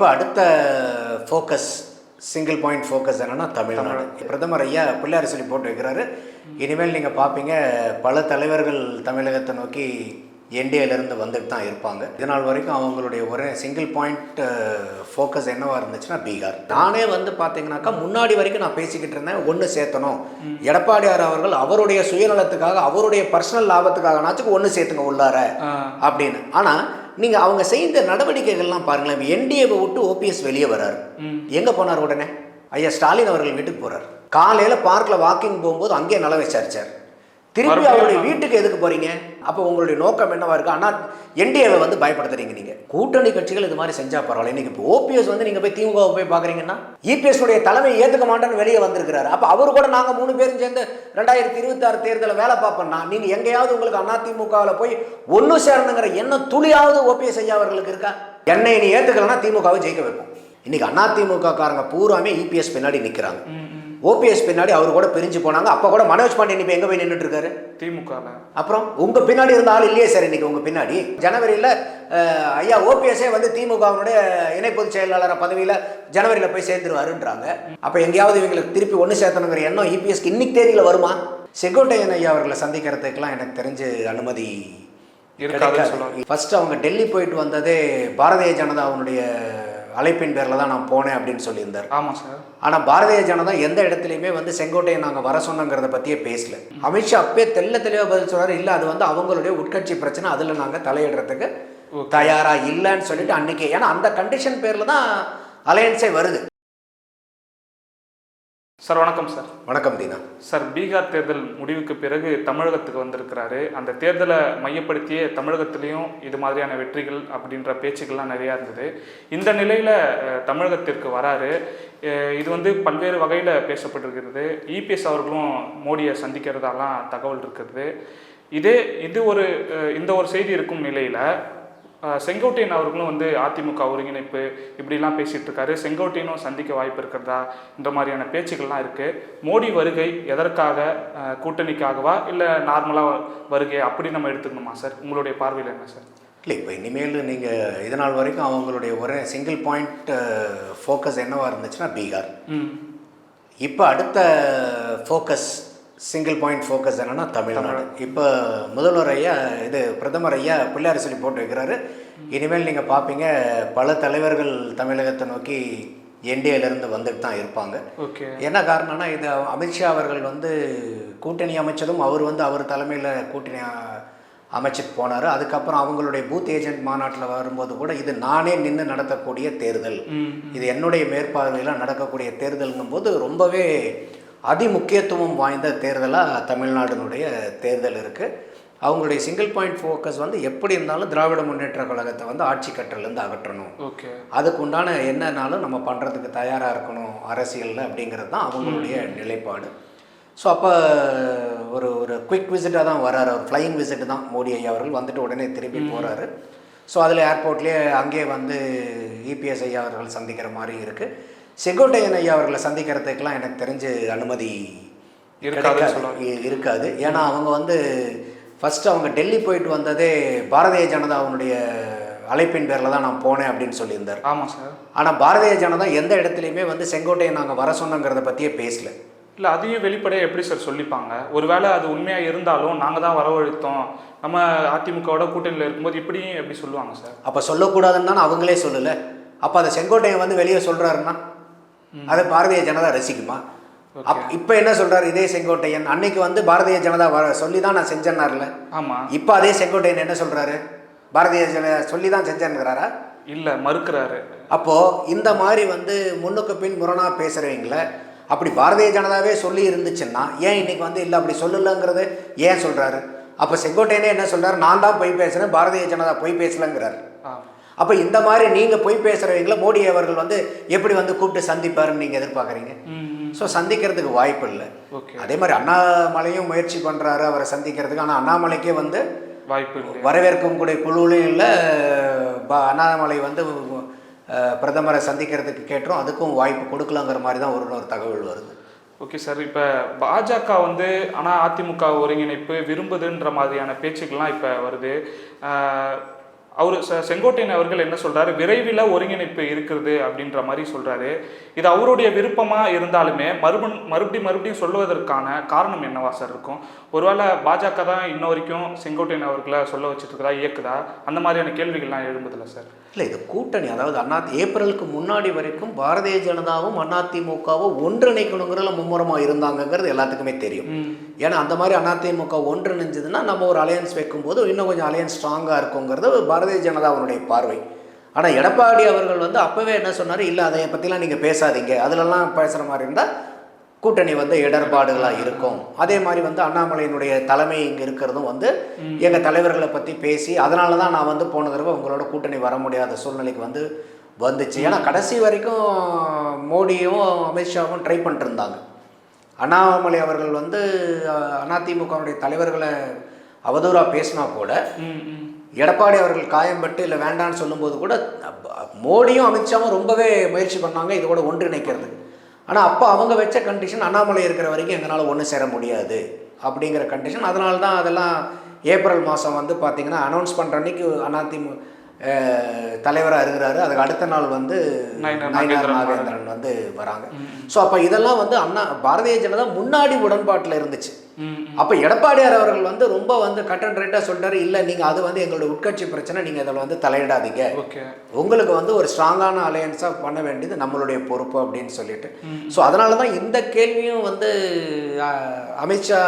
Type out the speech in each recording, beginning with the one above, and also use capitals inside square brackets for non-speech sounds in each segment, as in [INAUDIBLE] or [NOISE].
இப்போ அடுத்த focus single point focus என்னன்னா தமிழ்நாடு. பிரதமர் ஐயா பிள்ளையார் சொல்லி போட்டு வைக்கிறாரு. இனிமேல் நீங்கள் பார்ப்பீங்க பல தலைவர்கள் தமிழகத்தை நோக்கி என்டிஏலேருந்து வந்துட்டு தான் இருப்பாங்க. இதனால் வரைக்கும் அவங்களுடைய ஒரே சிங்கிள் பாயிண்ட் ஃபோக்கஸ் என்னவா இருந்துச்சுன்னா பீகார். நானே வந்து பார்த்தீங்கன்னாக்கா முன்னாடி வரைக்கும் நான் பேசிக்கிட்டு இருந்தேன் ஒன்று சேர்த்தணும். எடப்பாடியார் அவர்கள் அவருடைய சுயநலத்துக்காக அவருடைய பர்சனல் லாபத்துக்காகனாச்சும் ஒன்று சேர்த்துங்க உள்ளார. அப்படின்னு. ஆனால் நீங்கள் அவங்க செய்த நடவடிக்கைகள்லாம் பாருங்களேன் என்டிஏவை விட்டு ஓபிஎஸ் வெளியே வராரு எங்கே போனார் உடனே? ஐயா ஸ்டாலின் அவர்கள் வீட்டுக்கு போறார். காலையில் பார்க்கில் வாக்கிங் போகும்போது அங்கேயே நல விசாரிச்சார். திருப்பி அவருடைய வீட்டுக்கு எதுக்கு போறீங்க? அப்போ உங்களுடைய நோக்கம் என்னவா இருக்கு? ஆனால் என்டிஏவை வந்து பயப்படுத்துறீங்க நீங்க. கூட்டணி கட்சிகள் இது மாதிரி செஞ்சா பரவாயில்ல. இன்னைக்கு இப்போ ஓபிஎஸ் வந்து நீங்க போய் திமுக போய் பாக்குறீங்கன்னா இபிஎஸ் உடைய தலைமை ஏத்துக்க மாட்டேன்னு வெளியே வந்திருக்கிறாரு. அப்போ அவரு கூட நாங்க மூணு பேரும் சேர்ந்து ரெண்டாயிரத்தி இருபத்தி ஆறு தேர்தலில் வேலை பார்ப்போம்னா நீங்க எங்கேயாவது உங்களுக்கு அதிமுகவில் போய் ஒன்று சேரணுங்கிற எண்ணம் துளியாவது ஓபிஎஸ் ஐயா அவர்களுக்கு இருக்கா? என்னை நீ ஏத்துக்கலன்னா திமுகவை ஜெயிக்க வைப்போம். இன்னைக்கு அதிமுக காரங்க பூராமே இபிஎஸ் பின்னாடி நிக்கிறாங்க. ஓபிஎஸ் பின்னாடி அவர் கூட பிரிஞ்சு போனாங்க. அப்போ கூட மனோஜ் பாண்டியன் இப்போ எங்கே போய் நின்றுட்டு இருக்காரு திமுகவில் அப்புறம் உங்கள் பின்னாடி இருந்த ஆள் இல்லையே சார் இன்னைக்கு உங்கள் பின்னாடி? ஜனவரியில் ஐயா ஓபிஎஸ்ஸே வந்து திமுகவினுடைய இணை பொதுச் செயலாளர் பதவியில் ஜனவரியில் போய் சேர்ந்துருவாருன்றாங்க. அப்போ எங்கேயாவது இவங்களுக்கு திருப்பி ஒன்று சேர்த்தணுங்கிற எண்ணம் இபிஎஸ்க்கு இன்னைக்கு தேதியில் வருமா? செங்கோட்டையன் ஐயா அவர்களை சந்திக்கிறதுக்கெல்லாம் எனக்கு தெரிஞ்சு அனுமதி சொல்லுவாங்க. ஃபர்ஸ்ட் அவங்க டெல்லி போயிட்டு வந்ததே பாரதிய ஜனதாவுடைய அழைப்பின் பேரில் தான் நான் போனேன் அப்படின்னு சொல்லியிருந்தார். ஆமாம் சார். ஆனால் பாரதிய ஜனதா எந்த இடத்துலையுமே வந்து செங்கோட்டையை நாங்கள் வர சொன்னங்கிறத பற்றியே பேசல. அமித்ஷா அப்பே தெல்ல தெளிவாக பதில் சொல்றாரு இல்லை அது வந்து அவங்களுடைய உட்கட்சி பிரச்சனை அதில் நாங்கள் தலையிடுறதுக்கு தயாரா இல்லைன்னு சொல்லிட்டு அன்னைக்கு. ஏன்னா அந்த கண்டிஷன் பேரில் தான் அலையன்ஸே வருது. சார் வணக்கம் சார். வணக்கம் தீனா. சார் பீகார் தேர்தல் முடிவுக்கு பிறகு தமிழகத்துக்கு வந்திருக்கிறாரு. அந்த தேர்தலை மையப்படுத்தியே தமிழகத்திலையும் இது மாதிரியான வெற்றிகள் அப்படின்ற பேச்சுக்கள்லாம் நிறையா இருந்தது. இந்த நிலையில் தமிழகத்திற்கு வராரு. இது வந்து பல்வேறு வகையில் பேசப்பட்டிருக்கிறது. இபிஎஸ் அவர்களும் மோடியை சந்திக்கிறதாலாம் தகவல் இருக்கிறது இதே இது ஒரு இந்த ஒரு செய்தி இருக்கும் நிலையில் செங்கோட்டையன் அவர்களும் வந்து அதிமுக ஒருங்கிணைப்பு இப்படிலாம் பேசிட்டு இருக்காரு. செங்கோட்டையனும் சந்திக்க வாய்ப்பு இருக்கிறதா இந்த மாதிரியான பேச்சுக்கள்லாம் இருக்கு. மோடி வருகை எதற்காக கூட்டணிக்காகவா இல்லை நார்மலாக வருகை அப்படி நம்ம எடுத்துக்கணுமா சார்? உங்களுடைய பார்வையில் என்ன சார்? இல்லை இப்போ இனிமேல் நீங்கள் இதனால் வரைக்கும் அவங்களுடைய ஒரே சிங்கிள் பாயிண்ட் ஃபோக்கஸ் என்னவா இருந்துச்சுன்னா பீகார். ம். இப்போ அடுத்த ஃபோக்கஸ் சிங்கிள் பாயிண்ட் ஃபோக்கஸ் என்னன்னா தமிழ்நாடு. இப்போ முதல்வர் ஐயா இது பிரதமர் ஐயா பிள்ளையார் சொல்லி போட்டு வைக்கிறாரு இனிமேல் நீங்கள் பார்ப்பீங்க பல தலைவர்கள் தமிழகத்தை நோக்கி என்டிஏலேருந்து வந்துட்டு தான் இருப்பாங்க. ஓகே. என்ன காரணம்னா இது அமித்ஷா அவர்கள் வந்து கூட்டணி அமைச்சதும் அவர் வந்து அவர் தலைமையில் கூட்டணி அமைச்சிட்டு போனார். அதுக்கப்புறம் அவங்களுடைய பூத் ஏஜென்ட் மாநாட்டில் வரும்போது கூட இது நானே நின்று நடத்தக்கூடிய தேர்தல். இது என்னுடைய மேற்பார்வையில் நடக்கக்கூடிய தேர்தலுங்கும் போது ரொம்பவே அதிமுக்கியத்துவம் வாய்ந்த தேர்தலாக தமிழ்நாடுனுடைய தேர்தல் இருக்குது அவங்களுடைய சிங்கிள் பாயிண்ட் ஃபோக்கஸ் வந்து எப்படி இருந்தாலும் திராவிட முன்னேற்ற கழகத்தை வந்து ஆட்சி கட்டலேருந்து அகற்றணும். ஓகே. அதுக்கு உண்டான என்னன்னாலும் நம்ம பண்ணுறதுக்கு தயாராக இருக்கணும் அரசியலில் அப்படிங்கிறது தான் அவங்களுடைய நிலைப்பாடு. ஸோ அப்போ ஒரு ஒரு குயிக் விசிட்டாக தான் வராரு ஒரு ஃப்ளையிங் விசிட் தான் மோடி ஐயா அவர்கள். வந்துட்டு உடனே திருப்பி போகிறாரு ஸோ அதில் ஏர்போர்ட்லேயே அங்கேயே வந்து இபிஎஸ் ஐயா அவர்கள் சந்திக்கிற மாதிரி இருக்குது செங்கோட்டையன் ஐயா அவர்களை சந்திக்கிறதுக்கெல்லாம் எனக்கு தெரிஞ்சு அனுமதி இருக்காதுன்னு கிடைக்காது. சொல்லுவாங்க. இ- இருக்காது. ஏன்னா அவங்க வந்து ஃபர்ஸ்ட் அவங்க டெல்லி போயிட்டு வந்ததே பாரதிய ஜனதாவுடைய அழைப்பின் பேரில் தான் நான் போனேன் அப்படின்னு சொல்லியிருந்தார். ஆமாம் சார். ஆனால் பாரதிய ஜனதா எந்த இடத்துலையுமே வந்து செங்கோட்டையை நாங்கள் வர சொன்னங்கிறத பற்றியே பேசல. இல்லை அதையும் வெளிப்படையாக எப்படி சார் சொல்லிப்பாங்க? ஒருவேளை அது உண்மையாக இருந்தாலும் நாங்கள் தான் வரவழைத்தோம். நம்ம அதிமுகவோட கூட்டணியில் இருக்கும்போது இப்படியும் எப்படி சொல்லுவாங்க சார்? அப்போ சொல்லக்கூடாதுன்னு தானே அவங்களே சொல்லலை. அப்போ அதை செங்கோட்டையன் வந்து வெளியே சொல்கிறாருன்னா அதை பாரதிய ஜனதா ரசிக்குமா? அப் இப்போ என்ன சொல்றாரு இதே செங்கோட்டையன்? அன்னைக்கு வந்து பாரதிய ஜனதா வர சொல்லி தான் நான் செஞ்சேன்னார்ல. ஆமாம் இப்போ அதே செங்கோட்டையன் என்ன சொல்றாரு? பாரதிய ஜனதா சொல்லி தான் செஞ்சேன்னுங்கிறாரா? இல்லை மறுக்கிறாரு. அப்போ இந்த மாதிரி வந்து முன்னுக்கு பின் முரணா பேசுறவங்கள அப்படி பாரதிய ஜனதாவே சொல்லி இருந்துச்சுன்னா ஏன் இன்னைக்கு வந்து இல்லை அப்படி சொல்லலங்கிறது ஏன் சொல்றாரு? அப்போ செங்கோட்டையனே என்ன சொல்றாரு? நான் தான் பொய் பேசுறேன் பாரதிய ஜனதா பொய் பேசலங்கிறார். அப்போ இந்த மாதிரி நீங்க பொய் பேசுறவங்கள மோடி அவர்கள் வந்து எப்படி வந்து கூப்பிட்டு சந்திப்பாருன்னு நீங்க எதிர்பார்க்குறீங்க. ஸோ சந்திக்கிறதுக்கு வாய்ப்பு இல்லை. ஓகே. அதே மாதிரி அண்ணாமலையும் முயற்சி பண்றாரு அவரை சந்திக்கிறதுக்கு. ஆனால் அண்ணாமலைக்கே வந்து வாய்ப்பு வரவேற்கும் கூடிய குழுவிலையும் இல்லை. ப- அண்ணாமலை வந்து பிரதமரை சந்திக்கிறதுக்கு கேட்டோம். அதுக்கும் வாய்ப்பு கொடுக்கலங்கிற மாதிரி தான் ஒரு ஒரு தகவல் வருது. Okay sir. இப்போ பாஜக வந்து ஆனால் அதிமுக ஒருங்கிணைப்பு விரும்புதுன்ற மாதிரியான பேச்சுக்கள்லாம் இப்போ வருது. அவர் செங்கோட்டையன் அவர்கள் என்ன சொல்றாரு? விரைவில் ஒருங்கிணைப்பு இருக்கிறது அப்படின்ற மாதிரி சொல்றாரு. இது அவருடைய விருப்பமா இருந்தாலுமே மறுபடியும் மறுபடியும் மறுபடியும் சொல்லுவதற்கான காரணம் என்னவா சார் இருக்கும்? ஒருவேளை பாஜக தான் இன்ன வரைக்கும் செங்கோட்டையன் அவர்களை சொல்ல வச்சுட்டு இருக்கிறதா இயக்குதா? அந்த மாதிரியான கேள்விகள்லாம் எழும்புதில்ல சார்? இல்லை இது கூட்டணி. அதாவது அண்ணா ஏப்ரலுக்கு முன்னாடி வரைக்கும் பாரதிய ஜனதாவும் அதிமுகவும் ஒன்றிணைக்கணுங்கிறதுல மும்முரமாக இருந்தாங்கங்கிறது எல்லாத்துக்குமே தெரியும். ஏன்னா அந்த மாதிரி அதிமுக ஒன்றிணைஞ்சதுன்னா நம்ம ஒரு அலையன்ஸ் வைக்கும்போது இன்னும் கொஞ்சம் அலையன்ஸ் ஸ்ட்ராங்காக இருக்குங்கிறது பாரதிய ஜனதாவுடைய பார்வை. ஆனால் எடப்பாடி அவர்கள் வந்து அப்போவே என்ன சொன்னார்? இல்லை அதை பற்றிலாம் நீங்கள் பேசாதீங்க. அதிலெல்லாம் பேசுகிற மாதிரி இருந்தால் கூட்டணி வந்து இடர்பாடுகளாக இருக்கும். அதே மாதிரி வந்து அண்ணாமலையினுடைய தலைமை இங்கே இருக்கிறதும் வந்து எங்கள் தலைவர்களை பற்றி பேசி அதனால தான் நான் வந்து போன தடவை உங்களோட கூட்டணி வர முடியாத சூழ்நிலைக்கு வந்து வந்துச்சு. ஏன்னா கடைசி வரைக்கும் மோடியும் அமித்ஷாவும் ட்ரை பண்ணிட்டு இருந்தாங்க அண்ணாமலை அவர்கள் வந்து அதிமுகவுடைய தலைவர்களை அவதூறாக பேசினா கூட எடப்பாடி அவர்கள் காயம்பட்டு இல்லை வேண்டான்னு சொல்லும்போது கூட மோடியும் அமித்ஷாவும் ரொம்பவே முயற்சி பண்ணாங்க. இது கூட ஒன்றிணைக்கிறது. ஆனால் அப்போ அவங்க வச்ச கண்டிஷன் அண்ணாமலை இருக்கிற வரைக்கும் எங்களால் ஒன்று சேர முடியாது அப்படிங்கிற கண்டிஷன் அதனால தான் அதெல்லாம் ஏப்ரல் மாதம் வந்து பார்த்திங்கன்னா அனௌன்ஸ் பண்ணுற அன்னைக்கு அதிமுக தலைவராக இருக்கிறாரு. அதுக்கு அடுத்த நாள் வந்து நயினார் நாகேந்திரன் வந்து வராங்க. ஸோ அப்போ இதெல்லாம் வந்து அண்ணா பாரதிய ஜனதா முன்னாடி உடன்பாட்டில் இருந்துச்சு. அப்போ எடப்பாடியார் அவர்கள் வந்து ரொம்ப வந்து கட் அண்ட் ரைட்டாக சொல்லிட்டாரு இல்லை நீங்கள் அது வந்து எங்களுடைய உட்கட்சி பிரச்சனை நீங்கள் அதில் வந்து தலையிடாதீங்க. ஓகே. உங்களுக்கு வந்து ஒரு ஸ்ட்ராங்கான அலையன்ஸாக பண்ண வேண்டியது நம்மளுடைய பொறுப்பு அப்படின்னு சொல்லிட்டு. ஸோ அதனால தான் இந்த கேள்வியும் வந்து அமித்ஷா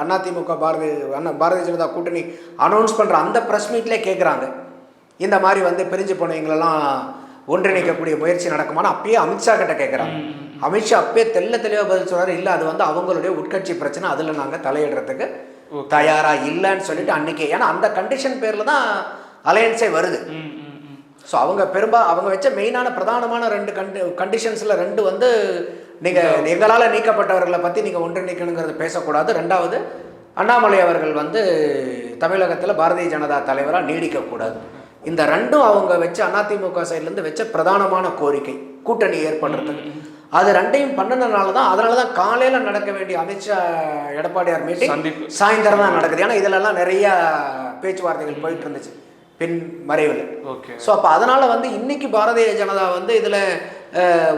அண்ணா அதிமுக பாரதிய அண்ணா பாரதிய ஜனதா கூட்டணி அனௌன்ஸ் பண்ணுற அந்த ப்ரெஸ் மீட்லேயே கேட்குறாங்க இந்த மாதிரி வந்து பிரிஞ்சு போனவங்களெல்லாம் ஒன்றிணைக்கக்கூடிய முயற்சி நடக்குமான்னு அப்பயே அமித்ஷா கிட்ட கேட்குறாங்க அமித்ஷா அப்பயே தெல்ல தெளிவாக பதில் சொல்றாரு இல்லை அது வந்து அவங்களுடைய உட்கட்சி பிரச்சனை. அதில் நாங்கள் தலையிடுறதுக்கு தயாரா இல்லைன்னு சொல்லிட்டு அன்னைக்கு. ஏன்னா அந்த கண்டிஷன் பேரில் தான் அலையன்ஸே வருது. ஸோ அவங்க பெரும்பா அவங்க வச்ச மெயினான பிரதானமான ரெண்டு கண்டி கண்டிஷன்ஸில் ரெண்டு வந்து நீங்கள் எங்களால் நீக்கப்பட்டவர்களை பற்றி நீங்கள் ஒன்றிணைக்கணுங்கிறத பேசக்கூடாது. ரெண்டாவது அண்ணாமலை அவர்கள் வந்து தமிழகத்தில் பாரதிய ஜனதா தலைவராக நீடிக்கக்கூடாது. இந்த ரெண்டும் அவங்க வச்ச அதிமுக சைட்லேருந்து வச்ச பிரதானமான கோரிக்கை. கூட்டணி ஏற்படுறதுக்கு அது ரெண்டையும் பண்ணினதுனால தான் அதனால தான் காலையில் நடக்க வேண்டிய அமித்ஷா எடப்பாடியார் மீட்டிங் சந்திப்பு. சாயந்தரம் தான் நடக்குது. ஏன்னா இதிலெல்லாம் நிறைய பேச்சுவார்த்தைகள் போயிட்டு இருந்துச்சு. பின் மறைவில். ஓகே. ஸோ அப்போ அதனால் வந்து இன்னைக்கு பாரதிய ஜனதா வந்து இதில்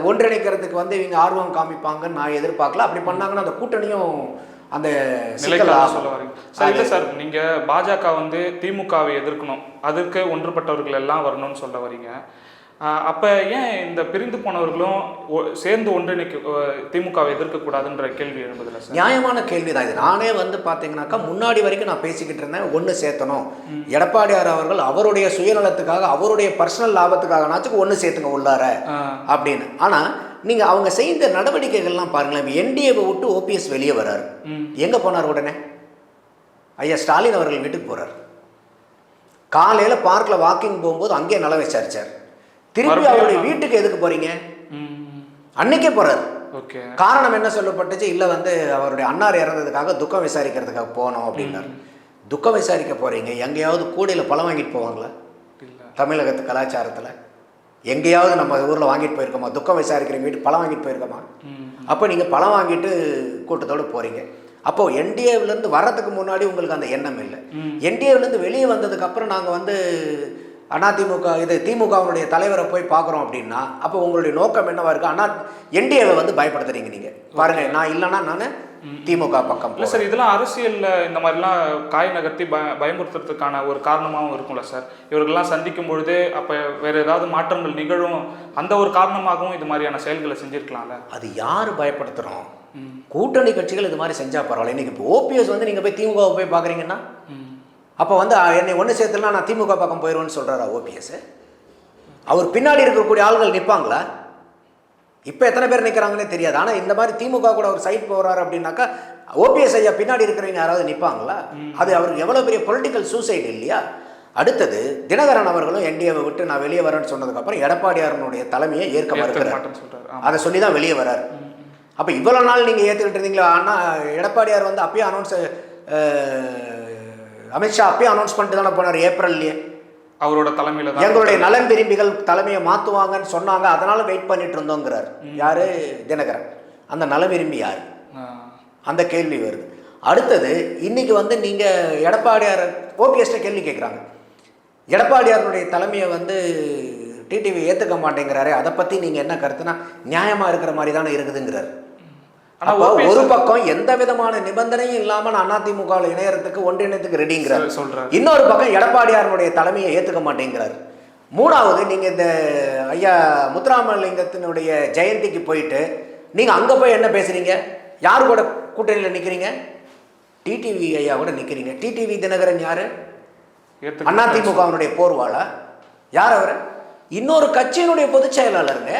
ஒன்றிணைக்கிறதுக்கு வந்து இவங்க ஆர்வம் காமிப்பாங்கன்னு நான் எதிர்பார்க்கல. அப்படி பண்ணாங்கன்னா அந்த கூட்டணியும் அந்த ஆகும். சொல்ல வரீங்க. சார் இல்லை சார் நீங்க பாஜக வந்து திமுகவை எதிர்க்கணும். அதுக்கு ஒன்றுபட்டவர்கள் எல்லாம் வரணும்னு சொல்ல வரீங்க. அப்ப ஏன் இந்த பிரிந்து போனவர்களும் சேர்ந்து ஒன்றிணைக்க திமுகவை எதிர்க்கக்கூடாதுன்ற கேள்வி எழும்புதில்ல சார்? நியாயமான கேள்வி தான் இது. நானே வந்து பார்த்தீங்கன்னாக்கா முன்னாடி வரைக்கும் நான் பேசிக்கிட்டு இருந்தேன் ஒன்று சேர்த்தணும். எடப்பாடியார் அவர்கள் அவருடைய சுயநலத்துக்காக அவருடைய பர்சனல் லாபத்துக்காகனாச்சும் ஒன்று சேர்த்துங்க உள்ளார அப்படின்னு. ஆனால் நீங்கள் அவங்க செய்த நடவடிக்கைகள்லாம் பாருங்களேன் என்டிஏவை விட்டு ஓபிஎஸ் வெளியே வராரு. ம். எங்கே போனார் உடனே? ஐயா ஸ்டாலின் அவர்கள் வீட்டுக்கு போகிறார் காலையில் பார்க்கில் வாக்கிங் போகும்போது அங்கேயே நல விசாரிச்சார் திருப்பி மறுபடியும் அவருடைய வீட்டுக்கு எதுக்கு போகிறீங்க ம். அன்னைக்கே போகிறார் ஓகே. காரணம் என்ன சொல்லப்பட்டுச்சு? இல்லை வந்து அவருடைய அன்னார் இறந்ததுக்காக துக்கம் விசாரிக்கிறதுக்காக போனோம் அப்படின்னாரு. துக்கம் விசாரிக்க போகிறீங்க எங்கேயாவது கூடையில் பழம் வாங்கிட்டு போவாங்களா? தமிழகத்து கலாச்சாரத்தில். எங்கேயாவது நம்ம ஊரில் வாங்கிட்டு போயிருக்கோமா? துக்கம் விசாரிக்கிற வீட்டு பழம் வாங்கிட்டு போயிருக்கோமா? அப்போ நீங்கள் பழம் வாங்கிட்டு கூட்டத்தோடு போகிறீங்க அப்போது என்டிஏவிலேருந்து வர்றதுக்கு முன்னாடி உங்களுக்கு அந்த எண்ணம் இல்லை. என்டிஏவிலேருந்து வெளியே வந்ததுக்கப்புறம் நாங்கள் வந்து அதிமுக இது திமுகவினுடைய தலைவரை போய் பார்க்குறோம் அப்படின்னா அப்போ உங்களுடைய நோக்கம் என்னவா இருக்கு? அண்ணா என்டிஏவை வந்து பயப்படுத்துறீங்க நீங்கள் பாருங்க நான் இல்லைன்னா நான் திமுக பக்கம் இல்லை சார் இதெல்லாம் அரசியல்ல இந்த மாதிரிலாம் காய் நகர்த்தி ப பயமுறுத்துறதுக்கான ஒரு காரணமாகவும் இருக்கும்ல சார். இவர்கள்லாம் சந்திக்கும் பொழுது அப்போ வேற ஏதாவது மாற்றங்கள் நிகழும் அந்த ஒரு காரணமாகவும் இது மாதிரியான செயல்களை செஞ்சிருக்கலாம்ல. அது யார் பயப்படுத்துகிறோம் கூட்டணி கட்சிகள் இது மாதிரி செஞ்சால் பரவாயில்ல. இன்னைக்கு இப்போ ஓபிஎஸ் வந்து நீங்கள் போய் திமுகவை போய் பார்க்குறீங்கன்னா அப்போ வந்து என்னை ஒன்று சேர்த்துலாம் நான் திமுக பக்கம் போயிடுவேன்னு சொல்கிறாரா ஓபிஎஸ் அவர் பின்னாடி இருக்கக்கூடிய ஆள்கள் நிற்பாங்களா இப்போ எத்தனை பேர் நிற்கிறாங்கன்னே தெரியாது. ஆனால் இந்த மாதிரி திமுக கூட ஒரு சைட் போகிறாரு அப்படின்னாக்கா ஓபிஎஸ் ஐயா பின்னாடி இருக்கிறவங்க யாராவது நிற்பாங்களா அது அவருக்கு எவ்வளோ பெரிய பொலிட்டிக்கல் சூசைட் இல்லையா? அடுத்தது தினகரன் அவர்களும் என்டிஏவை விட்டு நான் வெளியே வரேன்னு சொன்னதுக்கப்புறம் எடப்பாடியாரனுடைய தலைமையை ஏற்க மறுக்கிறார். அதை சொல்லி தான் வெளியே வராரு. அப்போ இவ்வளோ நாள் நீங்கள் ஏற்றுக்கிட்டு இருந்தீங்களா? ஆனால் எடப்பாடியார் வந்து அப்பயே அனௌன்ஸ் அமித்ஷா அப்பயே அனௌன்ஸ் பண்ணிட்டு தானே போனார் ஏப்ரல்லையே அவரோட தலைமையில தான் எங்களுடைய நலன் விரும்பிகள் தலைமையை மாற்றுவாங்கன்னு சொன்னாங்க அதனால வெயிட் பண்ணிட்டு இருந்தோங்கிறார். யாரு? தினகரன். அந்த நலம் விரும்பி யார். அந்த கேள்வி வருது. அடுத்தது இன்னைக்கு வந்து நீங்கள் எடப்பாடியார் ஓபிஎஸ்ட கேள்வி கேட்குறாங்க எடப்பாடியாருடைய தலைமையை வந்து டிடிவி ஏற்றுக்க மாட்டேங்கிறாரே அதை பற்றி நீங்கள் என்ன கருத்துனா நியாயமாக இருக்கிற மாதிரி தானே இருக்குதுங்கிறார். ஆனா அப்போ OPS ஒரு பக்கம் எந்த விதமான நிபந்தனையும் இல்லாமல் அதிமுக இணையறதுக்கு ஒன்றிணைத்துக்கு ரெடிங்கிறார். சொல்- சொல்றாரு. இன்னொரு பக்கம் எடப்பாடியாருடைய தலைமையை ஏற்றுக்க மாட்டேங்கிறார். மூணாவது நீங்கள் இந்த ஐயா முத்துராமலிங்கத்தினுடைய ஜெயந்திக்கு போயிட்டு நீங்கள் அங்கே போய் என்ன பேசுகிறீங்க யார் கூட கூட்டணியில் நிற்கிறீங்க டிடிவி ஐயா கூட நிற்கிறீங்க டிடிவி தினகரன் யார்? அதிமுகவினுடைய போர்வாளா? யார் அவர்? இன்னொரு கட்சியினுடைய பொதுச் செயலாளருங்க.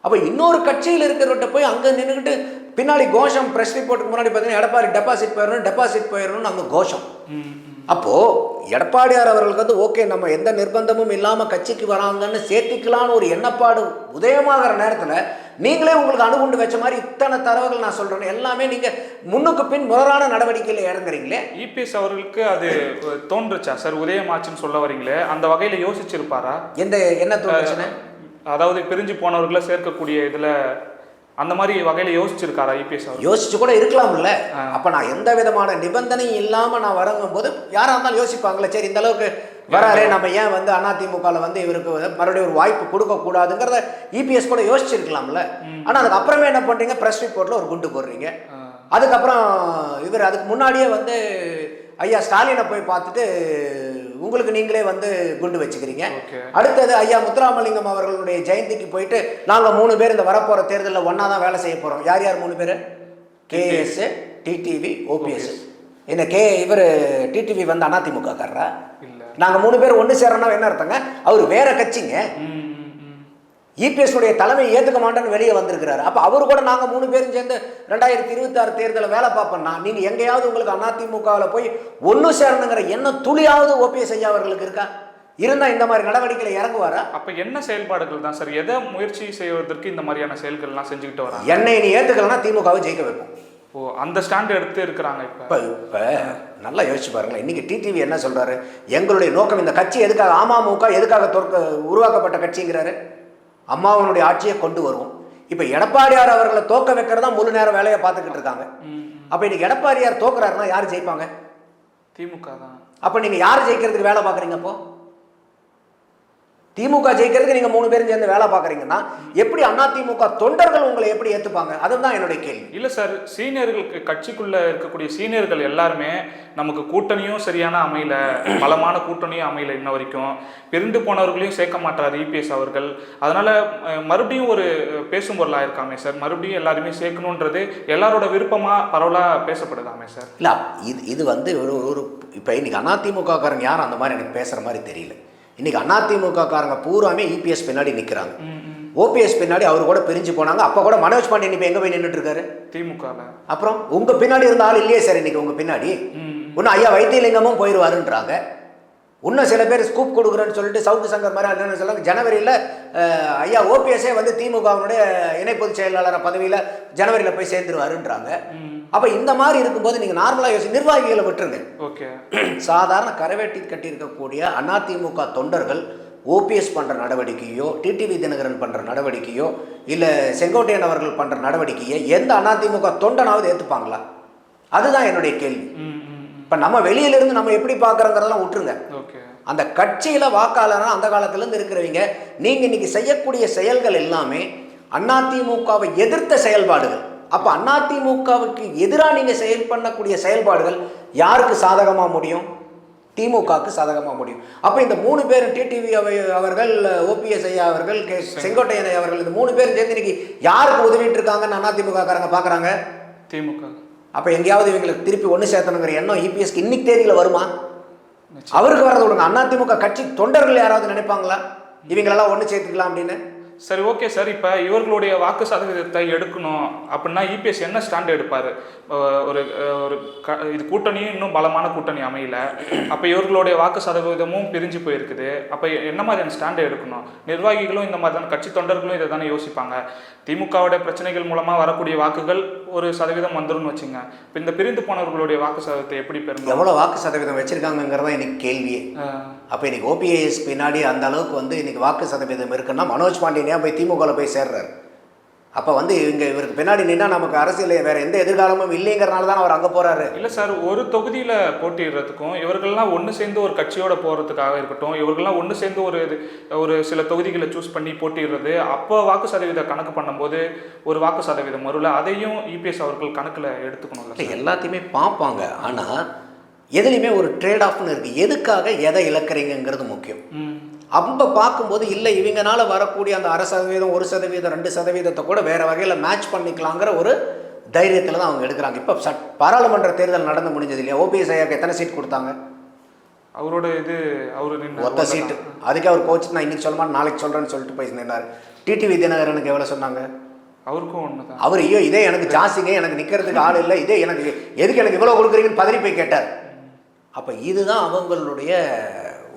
அப்போ இன்னொரு கட்சியில் இருக்கிறவர்கிட்ட போய் அங்கே நின்றுக்கிட்டு பின்னாடி கோஷம் ப்ரெஸ் ரிப்போர்ட்டுக்கு முன்னாடி பார்த்தீங்கன்னா எடப்பாடி டெபாசிட் போயிடணும் டெபாசிட் போயிடணும்னு அங்கே கோஷம். அப்போது எடப்பாடியார் அவர்களுக்கு வந்து ஓகே நம்ம எந்த நிர்பந்தமும் இல்லாமல் கட்சிக்கு வராங்கன்னு சேர்த்திக்கலான்னு ஒரு எண்ணப்பாடு உதயமாகிற நேரத்தில் நீங்களே உங்களுக்கு அணுகுண்டு வச்ச மாதிரி இத்தனை தரவுகள் நான் சொல்கிறேன் எல்லாமே நீங்கள் முன்னுக்கு பின் முரணான நடவடிக்கையில் இறங்குறீங்களே? இபிஎஸ் அவர்களுக்கு அது தோன்றுச்சா? சார் உதயமாச்சுன்னு சொல்ல வரீங்களே? அந்த வகையில யோசிச்சிருப்பாரா? எந்த என்ன தோணுச்சுன்னு அதாவது பிரிஞ்சு போனவர்களை சேர்க்கக்கூடிய இதுல அந்த மாதிரி வகையில யோசிச்சிருக்காரா அவர்? யோசிச்சு கூட இருக்கலாம்ல. அப்ப நான் எந்த விதமான நிபந்தனையும் இல்லாம நான் வரங்கும் போது யாரா இருந்தாலும் யோசிப்பாங்களே சரி இந்த அளவுக்கு வராரே நம்ம ஏன் வந்து அதிமுகவில் வந்து இவருக்கு மறுபடியும் ஒரு வாய்ப்பு கொடுக்க கூடாதுங்கிறத இபிஎஸ் கூட யோசிச்சிருக்கலாம்ல. ஆனா அதுக்கு அப்புறமே என்ன பண்றீங்க? பிரஸ் ரிப்போர்ட்ல ஒரு குண்டு போடுறீங்க. அதுக்கப்புறம் இவர் அதுக்கு முன்னாடியே வந்து ஐயா ஸ்டாலினை போய் பார்த்துட்டு உங்களுக்கு நீங்களே வந்து குண்டு வச்சுக்கிறீங்க. அடுத்தது ஐயா முத்துராமலிங்கம் அவர்களுடைய ஜெயந்திக்கு போயிட்டு நாங்கள் மூணு பேர் இந்த வரப்போகிற தேர்தலில் ஒன்றா தான் வேலை செய்ய போகிறோம் யார் யார் மூணு பேர்? கேஎஸ் டிடிவி ஓபிஎஸ் என்ன கே இவர் டிடிவி வந்து அதிமுக காரரா நாங்கள் மூணு பேர் ஒன்று சேரணும் என்ன அர்த்தங்க? அவர் வேற கட்சிங்க. இபிஎஸ் உடைய தலைமை ஏற்றுக்க மாட்டேன்னு வெளியே வந்திருக்கிறாரு. அப்போ அவர் கூட நாங்கள் மூணு பேரும் சேர்ந்து ரெண்டாயிரத்தி இருபத்தாறு தேர்தலில் வேலை பார்ப்போம்னா நீங்கள் எங்கேயாவது உங்களுக்கு அதிமுகவில் போய் ஒன்று சேரணுங்கிற எண்ணம் துளியாவது ஓபிஎஸ் ஐயா அவர்களுக்கு இருக்கா? இருந்தால் இந்த மாதிரி நடவடிக்கையில் இறங்குவாரா? அப்ப என்ன செயல்பாடுகள் தான் சார்? எதை முயற்சி செய்வதற்கு இந்த மாதிரியான செயல்கள்லாம் செஞ்சுக்கிட்டு வராங்க? என்னை நீ ஏற்றுக்கலன்னா திமுகவை ஜெயிக்க வைப்போம். ஓ அந்த ஸ்டாண்ட் எடுத்து இருக்கிறாங்க இப்ப. இப்போ இப்போ நல்லா யோசிச்சு பாருங்களேன். இன்றைக்கி டிடிவி என்ன சொல்கிறாரு எங்களுடைய நோக்கம் இந்த கட்சி எதுக்காக அமமுக எதுக்காக தோற்க உருவாக்கப்பட்ட கட்சிங்கிறாரு? அம்மாவனுடைய ஆட்சியை கொண்டு வருவோம். இப்போ எடப்பாடியார் அவர்களை தோக்க வைக்கிறதா முழு நேரம் வேலையை பார்த்துக்கிட்டு இருக்காங்க. அப்போ இன்னைக்கு எடப்பாடியார் தோக்குறாருன்னா யார் ஜெயிப்பாங்க? திமுக தான் அப்போ நீங்கள் யார் ஜெயிக்கிறதுக்கு வேலை பார்க்குறீங்க அப்போ? திமுக ஜெயிக்கிறதுக்கு நீங்கள் மூணு பேரும் சேர்ந்து வேலை பார்க்குறீங்கன்னா எப்படி அதிமுக தொண்டர்கள் உங்களை எப்படி ஏற்றுப்பாங்க அதுதான் என்னுடைய கேள்வி. இல்ல சார் சீனியர்களுக்கு கட்சிக்குள்ள இருக்கக்கூடிய சீனியர்கள் எல்லாருமே நமக்கு கூட்டணியும் சரியான அமையல. பலமான கூட்டணியும் அமையல இன்ன வரைக்கும். பிரிந்து போனவர்களையும் சேர்க்க மாட்டார் இபிஎஸ் அவர்கள். அதனால மறுபடியும் ஒரு பேசும் பொருளா இருக்காமே சார். மறுபடியும் எல்லாருமே சேர்க்கணுன்றது எல்லாரோட விருப்பமா பரவலா பேசப்படுதாமே சார். இல்லை இது இது வந்து ஒரு ஒரு இப்போ இன்னைக்கு அதிமுக காரங்க யாரும் அந்த மாதிரி எனக்கு பேசுகிற மாதிரி தெரியல. இன்னைக்கு அதிமுக காரங்க பூராமே இபிஎஸ் பின்னாடி நிற்கிறாங்க. ஓபிஎஸ் பின்னாடி அவர் கூட பிரிஞ்சு போனாங்க. அப்போ கூட மனோஜ் பாண்டியன் இப்போ எங்கே போய் நின்றுட்டு இருக்காரு திமுகல. அப்புறம் உங்கள் பின்னாடி இருந்த ஆள் இல்லையே சார் இன்னைக்கு உங்கள் பின்னாடி. இன்னும் ஐயா வைத்தியலிங்கமும் போயிடுவாருன்றாங்க இன்னும் சில பேர் ஸ்கூப் கொடுக்குறேன்னு சொல்லிட்டு சவுக்கு சங்கர் மாதிரி என்னன்னு சொல்லுவாங்க ஜனவரியில் ஐயா ஓபிஎஸ்ஸே வந்து திமுகவினுடைய இணை பொதுச் செயலாளர் பதவியில் ஜனவரியில் போய் சேர்ந்துருவாருன்றாங்க. அப்போ இந்த மாதிரி இருக்கும்போது நீங்கள் நார்மலாக யோசி நிர்வாகிகளை விட்டுருங்க. ஓகே. [CLEARS THROAT] சாதாரண கரவேட்டி கட்டியிருக்கக்கூடிய அதிமுக தொண்டர்கள் ஓபிஎஸ் பண்ணுற நடவடிக்கையோ டிடிவி தினகரன் பண்ணுற நடவடிக்கையோ இல்லை செங்கோட்டையன் அவர்கள் பண்ணுற நடவடிக்கையை எந்த அதிமுக தொண்டனாவது ஏற்றுப்பாங்களா அதுதான் என்னுடைய கேள்வி. இப்போ நம்ம வெளியிலிருந்து நம்ம எப்படி பார்க்குறோங்கிறதெல்லாம் விட்டுருங்க. அந்த கட்சியில் வாக்காளராக அந்த காலத்துலேருந்து இருக்கிறவங்க நீங்கள் இன்னைக்கு செய்யக்கூடிய செயல்கள் எல்லாமே அதிமுகவை எதிர்த்த செயல்பாடுகள். அப்போ அதிமுகவுக்கு எதிராக நீங்கள் செயல் பண்ணக்கூடிய செயல்பாடுகள் யாருக்கு சாதகமாக முடியும்? திமுகவுக்கு சாதகமாக முடியும். அப்போ இந்த மூணு பேர் டிடிவி அவர்கள் ஓபிஎஸ் ஐயா அவர்கள் கே செங்கோட்டையன். அவர்கள் இந்த மூணு பேரும் சேர்ந்து இன்னைக்கு யாருக்கு உதவிட்டு இருக்காங்கன்னு அதிமுக காரங்க பார்க்குறாங்க திமுக அப்போ எங்கேயாவது இவங்களுக்கு திருப்பி ஒன்று சேர்த்தணுங்கிற எண்ணம் இபிஎஸ்க்கு இன்னைக்கு தேதியில் வருமா. அவருக்கு வரது விடுங்க. அதிமுக கட்சி தொண்டர்கள் யாராவது நினைப்பாங்களா? இவங்களெல்லாம் ஒன்று சேர்த்துக்கலாம் அப்படின்னு? சரி ஓகே சார் இப்போ இவர்களுடைய வாக்கு சதவீதத்தை எடுக்கணும் அப்படின்னா இபிஎஸ் என்ன ஸ்டாண்ட் எடுப்பார்? ஒரு ஒரு க இது கூட்டணியும் இன்னும் பலமான கூட்டணி அமையல. அப்போ இவர்களுடைய வாக்கு சதவீதமும் பிரிஞ்சு போயிருக்குது. அப்போ என்ன மாதிரியான ஸ்டாண்டை எடுக்கணும்? நிர்வாகிகளும் இந்த மாதிரி தானே கட்சி தொண்டர்களும் இதை தானே யோசிப்பாங்க. திமுகவுடைய பிரச்சனைகள் மூலமாக வரக்கூடிய வாக்குகள் ஒரு சதவீதம் வந்துரும்னு வச்சுங்க. இப்போ இந்த பிரிந்து போனவர்களுடைய வாக்கு சதவீதத்தை எப்படி பெறணும் எவ்வளோ வாக்கு சதவீதம் வச்சிருக்காங்கிறதா இன்னைக்கு கேள்வியே. அப்போ இன்னைக்கு ஓபிஎஸ் பின்னாடி அந்த அளவுக்கு வந்து இன்னைக்கு வாக்கு சதவீதம் இருக்குன்னா மனோஜ் பாண்டியன் ஏன் போய் திமுகவில் போய் சேர்றாரு? அப்போ வந்து இங்கே இவருக்கு பின்னாடி நின்னா நமக்கு அரசியல் வேற எந்த எதிர்காலமும் இல்லைங்கிறனால தான் அவர் அங்கே போறாரு. இல்லை சார் ஒரு தொகுதியில் போட்டியிடுறதுக்கும் இவர்கள்லாம் ஒன்று சேர்ந்து ஒரு கட்சியோட போகிறதுக்காக இருக்கட்டும் இவர்கள்லாம் ஒன்று சேர்ந்து ஒரு இது- ஒரு சில தொகுதிகளை சூஸ் பண்ணி போட்டியிடுறது அப்போ வாக்கு சதவீத கணக்கு பண்ணும்போது ஒரு வாக்கு சதவீதம் வரும்ல அதையும் இபிஎஸ் அவர்கள் கணக்கில் எடுத்துக்கணும்ல எல்லாத்தையுமே பார்ப்பாங்க. ஆனால் எதுலையுமே ஒரு ட்ரேட் ஆஃப்னு இருக்குது எதுக்காக எதை இழக்கிறீங்கங்கிறது முக்கியம். அப்போ பார்க்கும்போது இல்லை இவங்கனால வரக்கூடிய அந்த அரை சதவீதம் ஒரு சதவீதம் ரெண்டு சதவீதத்தை கூட வேற வகையில் மேட்ச் பண்ணிக்கலாங்கிற ஒரு தைரியத்தில் தான் அவங்க எடுக்கிறாங்க. இப்போ சட் பாராளுமன்ற தேர்தல் நடந்து முடிஞ்சது இல்லையா? ஓபிஎஸ் ஐயாக்கு எத்தனை சீட் கொடுத்தாங்க? அவரோட இது அவரு ஒத்த சீட்டு அதுக்கே அவர் கோச் நான் இன்னைக்கு சொல்ல மாட்டேன் நாளைக்கு சொல்கிறேன்னு சொல்லிட்டு போய் நின்னார். டிடிவி தினகரனுக்கு எவ்வளோ சொன்னாங்க? அவருக்கும் ஒன்று அவர் ஐயோ இதே எனக்கு ஜாஸ்திங்க எனக்கு நிற்கிறதுக்கு ஆள் இல்லை. இதே எனக்கு எதுக்கு எனக்கு இவ்வளோ கொடுக்குறீங்கன்னு பதறி போய் கேட்டார். அப்போ இதுதான் அவங்களுடைய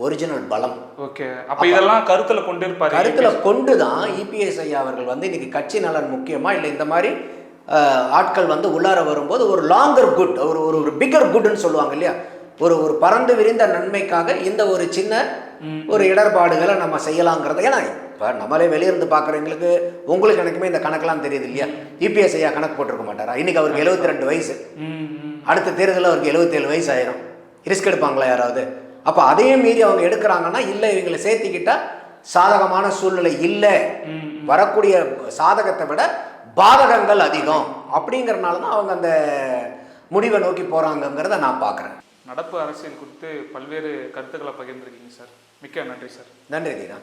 ஒரிஜினல் பலம். ஓகே அப்போ இதெல்லாம் கருத்தில் கொண்டு இருப்பாரு கருத்தில் கொண்டு தான் இபிஎஸ் ஐயா அவர்கள் வந்து இன்னைக்கு கட்சி நலன் முக்கியமா இல்லை இந்த மாதிரி ஆட்கள் வந்து உள்ளார வரும்போது ஒரு லாங்கர் குட் ஒரு ஒரு ஒரு பிக்கர் குட்னு சொல்லுவாங்க இல்லையா? ஒரு ஒரு பறந்து விரிந்த நன்மைக்காக இந்த ஒரு சின்ன ஒரு இடர்பாடுகளை நம்ம செய்யலாங்கிறத ஏன்னா இப்போ நம்மளே வெளியிருந்து பார்க்குறவங்களுக்கு உங்களுக்கு எனக்குமே இந்த கணக்கெல்லாம் தெரியுது இல்லையா? இபிஎஸ் ஐயா கணக்கு போட்டிருக்க மாட்டாரா? இன்னைக்கு அவருக்கு 72 ரெண்டு வயசு. அடுத்த தேர்தலில் அவருக்கு 77 வயசு ஆயிரும். ரிஸ்க் எடுப்பாங்களா யாராவது? அப்போ அதையும் மீறி அவங்க எடுக்கிறாங்கன்னா இல்லை இவங்களை சேர்த்திக்கிட்டா சாதகமான சூழ்நிலை இல்லை. வரக்கூடிய சாதகத்தை விட பாதகங்கள் அதிகம். அப்படிங்கறனால தான் அவங்க அந்த முடிவை நோக்கி போகிறாங்கங்கிறத நான் பார்க்குறேன் நடப்பு அரசியல் குறித்து பல்வேறு கருத்துக்களை பகிர்ந்திருக்கீங்க சார். மிக்க நன்றி சார். நன்றி தீனா.